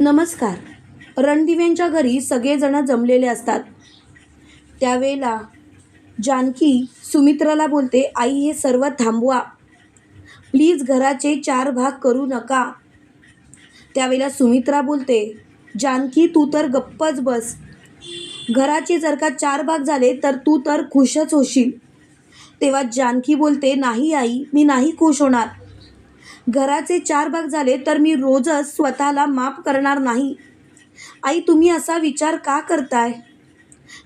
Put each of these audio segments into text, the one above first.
नमस्कार. रणदिव्यांच्या घरी सगळेजण जमलेले असतात. त्यावेळेला जानकी सुमित्राला बोलते आई हे सर्व थांबवा. प्लीज घराचे चार भाग करू नका. त्यावेळेला सुमित्रा बोलते जानकी तू तर गप्पच बस. घराचे जर का चार भाग झाले तर तू तर खुशच होशील. तेव्हा जानकी बोलते नाही आई मी नाही खुश होणार. घराचे चार भाग झाले तर मी रोजच स्वतःला माफ करणार नाही. आई तुम्ही असा विचार का करताय?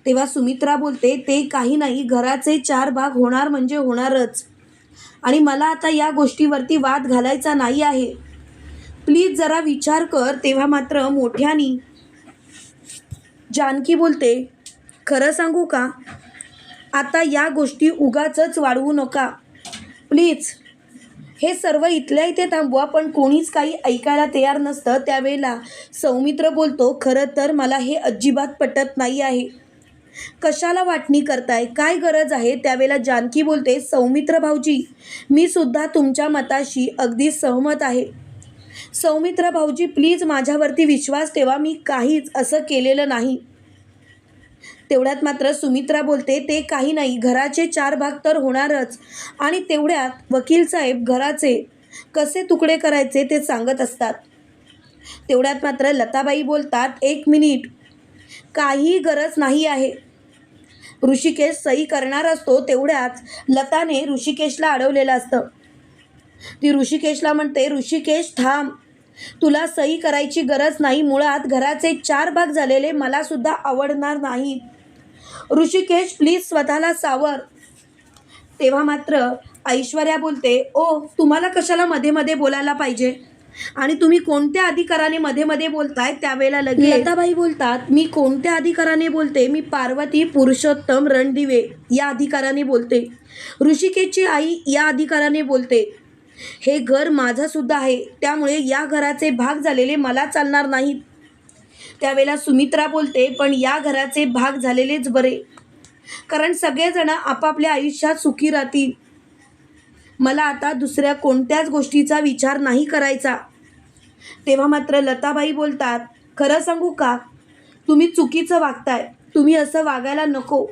तेव्हा सुमित्रा बोलते ते काही नाही घराचे चार भाग होणार म्हणजे होणारच. आणि मला आता या गोष्टीवरती वाद घालायचा नाही आहे. प्लीज जरा विचार कर. तेव्हा मात्र मोठ्यानी जानकी बोलते खरं सांगू का? आता या गोष्टी उगाचच वाढवू नका. प्लीज हे सर्व इथल्या इथे थांबवा पण कोणीच काही ऐकायला तयार नसतं त्यावेळेला. सौमित्र बोलतो खरं तर मला हे अजिबात पटत नाही आहे. कशाला वाटणी करताय? काय गरज आहे? त्यावेळेला जानकी बोलते सौमित्र भाऊजी मी सुद्धा तुमच्या मताशी अगदी सहमत आहे. सौमित्र भाऊजी प्लीज माझ्यावरती विश्वास ठेवा. मी काहीच असं केलेलं नाही. तेवढ्यात मात्र सुमित्रा बोलते ते काही नाही घराचे चार भाग तर होणारच. आणि तेवढ्यात वकील साहेब घराचे कसे तुकडे करायचे ते सांगत असतात. तेवढ्यात मात्र लताबाई बोलतात एक मिनिट काही गरज नाही आहे. ऋषिकेश सही करणार असतो तेवढ्याच लताने ऋषिकेशला अडवलेलं असतं. ती ऋषिकेशला म्हणते ऋषिकेश थांब. तुला सही करायची गरज नाही. मुळात घराचे चार भाग झालेले मलासुद्धा आवडणार नाहीत. ऋषिकेश प्लीज स्वतःला सावर. तेव्हा मात्र ऐश्वर्या बोलते ओ तुम्हाला कशाला मध्ये मध्ये बोलायला पाहिजे? आणि तुम्ही कोणत्या अधिकाराने मध्ये मध्ये बोलताय त्यावेळेला लगेच? लताबाई बोलतात मी कोणत्या अधिकाराने बोलते? मी पार्वती पुरुषोत्तम रणदिवे या अधिकाराने बोलते. ऋषिकेशची आई या अधिकाराने बोलते. हे घर माझं सुद्धा आहे. त्यामुळे या घराचे भाग झालेले मला चालणार नाहीत. त्यावेळेला सुमित्रा बोलते पण या घराचे भाग झालेलेच बरे. कारण सगळेजण आपापल्या आयुष्यात सुखी राहतील. मला आता दुसऱ्या कोणत्याच गोष्टीचा विचार नाही करायचा. तेव्हा मात्र लताबाई बोलतात खरं सांगू का? तुम्ही चुकीचं वागताय. तुम्ही असं वागायला नको.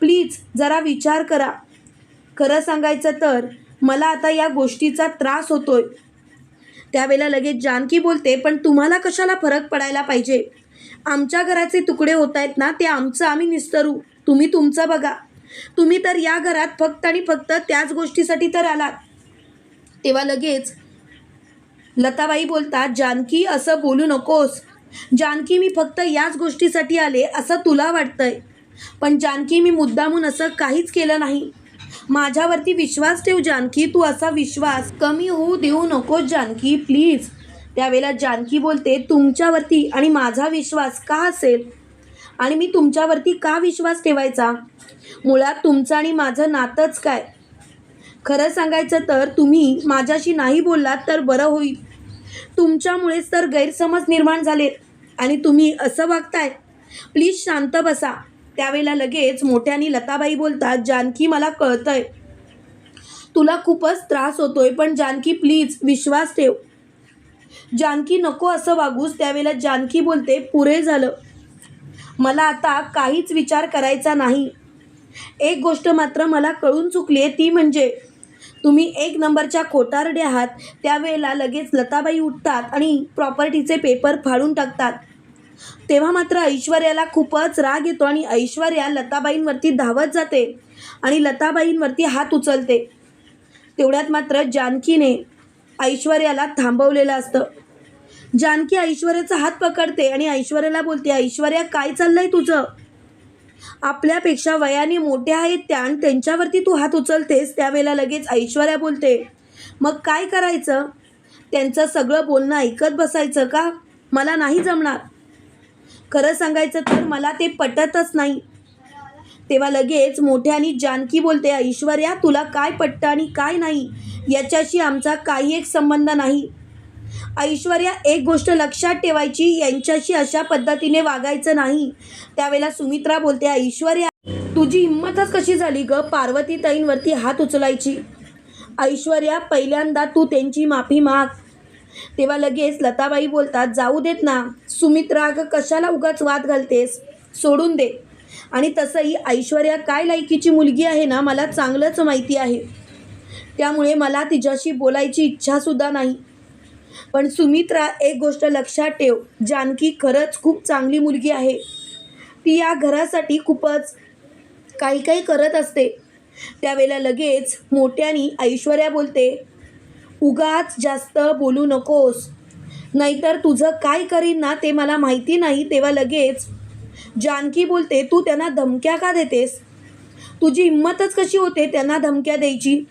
प्लीज जरा विचार करा. खरं सांगायचं तर मला आता या गोष्टीचा त्रास होतोय. त्यावेळेला लगेच जानकी बोलते पण तुम्हाला कशाला फरक पडायला पाहिजे? आमच्या घराचे तुकडे होत आहेत ना ते आमचं आम्ही निस्तरू. तुम्ही तुमचं बघा. तुम्ही तर या घरात फक्त आणि फक्त त्याच गोष्टीसाठी तर आलात. तेव्हा लगेच लताबाई बोलतात जानकी असं बोलू नकोस. जानकी मी फक्त याच गोष्टीसाठी आले असं तुला वाटतंय. पण जानकी मी मुद्दामून असं काहीच केलं नाही. माझ्यावरती विश्वास ठेव जानकी. तू असा विश्वास कमी होऊ देऊ नकोस जानकी. प्लीज त्यावेळेला जानकी बोलते तुमच्यावरती आणि माझा विश्वास का असेल? आणि मी तुमच्यावरती का विश्वास ठेवायचा? मुळात तुमचं आणि माझं नातंच काय? खरं सांगायचं तर तुम्ही माझ्याशी नाही बोललात तर बरं होईल. तुमच्यामुळेच तर गैरसमज निर्माण झालेत आणि तुम्ही असं वागताय. प्लीज शांत बसा. त्यावेळेला लगेच मोठ्यानी लताबाई बोलतात जानकी मला कळतंय. तुला खूपच त्रास होतोय पण जानकी प्लीज विश्वास ठेव. जानकी नको असं वागूस. त्यावेळेला जानकी बोलते पुरे झालं. मला आता काहीच विचार करायचा नाही. एक गोष्ट मात्र मला कळून चुकली आहे ती म्हणजे तुम्ही एक नंबरच्या खोटारडे आहात. त्यावेळेला लगेच लताबाई उठतात आणि प्रॉपर्टीचे पेपर फाडून टाकतात. तेव्हा मात्र ऐश्वर्याला खूपच राग येतो आणि ऐश्वर्या लताबाईंवरती धावत जाते आणि लताबाईंवरती हात उचलते. तेवढ्यात मात्र जानकीने ऐश्वर्याला थांबवलेलं असतं. जानकी ऐश्वर्याचा हात पकडते आणि ऐश्वर्याला बोलते ऐश्वर्या काय चाललंय तुझं? आपल्यापेक्षा वयाने मोठ्या आहेत त्या आणि त्यांच्यावरती तू हात उचलतेस. त्यावेळेला लगेच ऐश्वर्या बोलते मग काय करायचं? त्यांचं सगळं बोलणं ऐकत बसायचं का? मला नाही जमणार. खरं सांगायचं तर मला ते पटतच नाही. तेव्हा लगेच मोठ्यानी जानकी बोलते ऐश्वर्या तुला काय पटतं आणि काय नाही? याच्याशी आमचा काही एक संबंध नाही. ऐश्वर्या एक गोष्ट लक्षात ठेवायची यांच्याशी अशा पद्धतीने वागायचं नाही. त्यावेळेला सुमित्रा बोलते ऐश्वर्या तुझी हिंमतच कशी झाली ग पार्वती ताईंवरती हात उचलायची? ऐश्वर्या पहिल्यांदा तू त्यांची माफी माग. तेव्हा लगेच लताबाई बोलतात जाऊ देत ना. सुमित्रा अगं कशाला उगाच वाद घालतेस? सोडून दे. आणि तसंही ऐश्वर्या काय लायकीची मुलगी आहे ना मला चांगलंच माहिती आहे. त्यामुळे मला तिच्याशी बोलायची इच्छासुद्धा नाही. पण सुमित्रा एक गोष्ट लक्षात ठेव. जानकी खरंच खूप चांगली मुलगी आहे. ती या घरासाठी खूपच काही काही करत असते. त्यावेळेला लगेच मोठ्यानी ऐश्वर्या बोलते उगाच जास्त बोलू नकोस. नाहीतर तुझं काय करीन ना ते मला माहिती नाही तेव्हा लगेच. जानकी बोलते तू त्यांना धमक्या का देतेस? तुझी हिंमतच कशी होते त्यांना धमक्या द्यायची?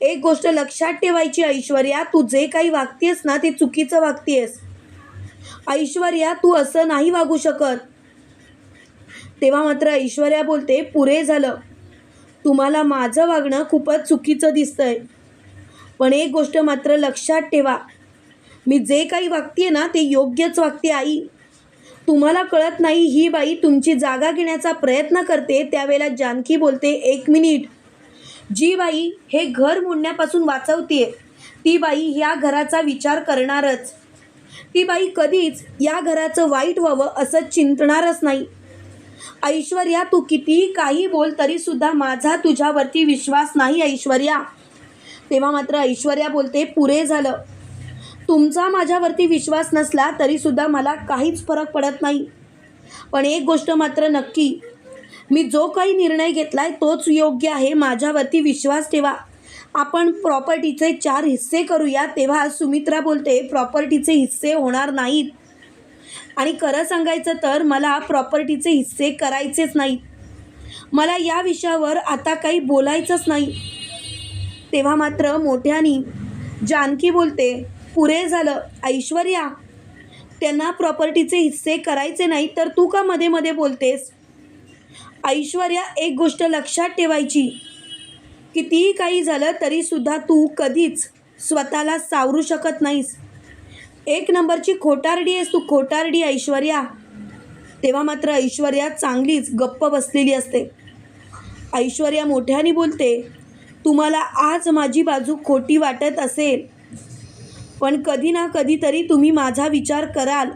एक गोष्ट लक्षात ठेवायची ऐश्वर्या तू जे काही वागतेस ना ते चुकीचं वागतेस. ऐश्वर्या तू असं नाही वागू शकत. तेव्हा मात्र ऐश्वर्या बोलते पुरे झालं. तुम्हाला माझं वागणं खूपच चुकीचं दिसतंय. पण एक गोष्ट मात्र लक्षात ठेवा. मी जे काही वागते ना ते योग्यच वागते आई. तुम्हाला कळत नाही ही बाई तुमची जागा घेण्याचा प्रयत्न करते त्यावेळेला जानकी बोलते एक मिनिट. जी बाई हे घर मोडण्यापासून वाचवते ती बाई ह्या घराचा विचार करणारच. ती बाई कधीच या घराचं वाईट व्हावं असं चिंतणारच नाही. ऐश्वर्या तू कितीही काही बोल तरीसुद्धा माझा तुझ्यावरती विश्वास नाही ऐश्वर्या. तेव्हा मात्र ऐश्वर्या बोलते पुरे झालं. तुमचा माझ्यावरती विश्वास नसला तरीसुद्धा मला काहीच फरक पडत नाही. पण एक गोष्ट मात्र नक्की. मी जो काही निर्णय घेतला आहे तोच योग्य आहे. माझ्यावरती विश्वास ठेवा. आपण प्रॉपर्टीचे चार हिस्से करूया तेव्हा सुमित्रा बोलते प्रॉपर्टीचे हिस्से होणार नाहीत. आणि खरं सांगायचं तर मला प्रॉपर्टीचे हिस्से करायचेच नाहीत. मला या विषयावर आता काही बोलायचंच नाही. तेव्हा मात्र मोठ्यानी जानकी बोलते पुरे झालं ऐश्वर्या त्यांना प्रॉपर्टीचे हिस्से करायचे नाही तर तू का मध्ये मध्ये बोलतेस? ऐश्वर्या एक गोष्ट लक्षात ठेवायची. कितीही काही झालं तरीसुद्धा तू कधीच स्वतःला सावरू शकत नाहीस. एक नंबरची खोटारडी आहेस तू खोटारडी ऐश्वर्या. तेव्हा मात्र ऐश्वर्या चांगलीच गप्प बसलेली असते. ऐश्वर्या मोठ्याने बोलते तुम्हाला आज माझी बाजू खोटी वाटत असेल. पण कधी ना कधीतरी तुम्ही माझा विचार कराल.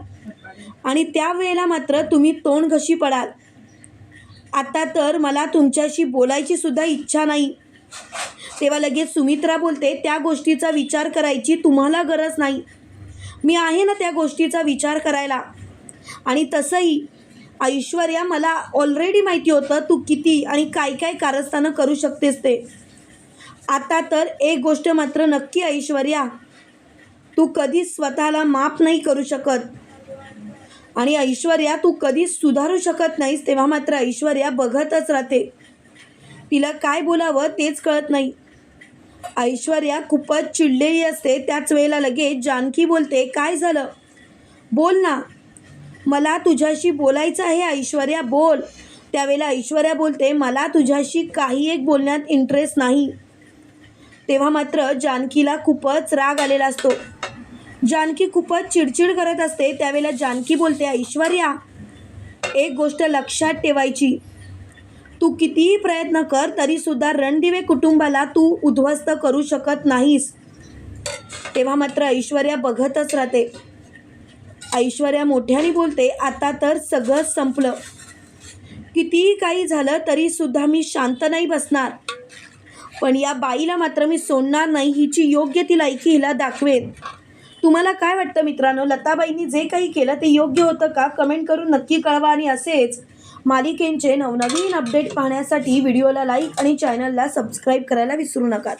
आणि त्यावेळेला मात्र तुम्ही तोंड घशी पडाल. आता तर मला तुमच्याशी बोलायची सुद्धा इच्छा नाही. तेव्हा लगेच सुमित्रा बोलते त्या गोष्टीचा विचार करायची तुम्हाला गरज नाही. मी आहे ना त्या गोष्टीचा विचार करायला. आणि तसंही ऐश्वर्या मला ऑलरेडी माहिती होतं तू किती आणि काय काय कारस्थानं करू शकतेस ते. आता तर एक गोष्ट मात्र नक्की ऐश्वर्या तू कधीच स्वतःला माफ नाही करू शकत. आणि ऐश्वर्या तू कधीच सुधारू शकत नाहीस तेव्हा मात्र ऐश्वर्या बघतच राहते. तिला काय बोलावं तेच कळत नाही. ऐश्वर्या खूपच चिडलेली असते. त्याच वेळेला लगेच जानकी बोलते काय झालं? बोल ना. मला तुझ्याशी बोलायचं आहे ऐश्वर्या बोल. त्यावेळेला ऐश्वर्या बोलते मला तुझ्याशी काही एक बोलण्यात इंटरेस्ट नाही. तेव्हा मात्र जानकीला खूपच राग आलेला असतो. जानकी खूपच चिडचिड करत असते. त्यावेळेला जानकी बोलते ऐश्वर्या एक गोष्ट लक्षात ठेवायची. तू कितीही प्रयत्न कर तरीसुद्धा रणदिवे कुटुंबाला तू उद्ध्वस्त करू शकत नाहीस. तेव्हा मात्र ऐश्वर्या बघतच राहते. ऐश्वर्या मोठ्याने बोलते आता तर सगळंच संपलं. कितीही काही झालं तरीसुद्धा मी शांत नाही बसणार. पण या बाईला मात्र मी सोडणार नाही हिची योग्य ती लायकी हिला दाखवेन. तुम्हाला काय वाटतं मित्रांनो? लताबाईंनी जे काही केलं ते योग्य होतं का? कमेंट करून नक्की कळवा आणि असेच मालिकेंचे नवनवीन अपडेट पाहण्यासाठी व्हिडिओला लाईक आणि चॅनलला सबस्क्राईब करायला विसरू नका.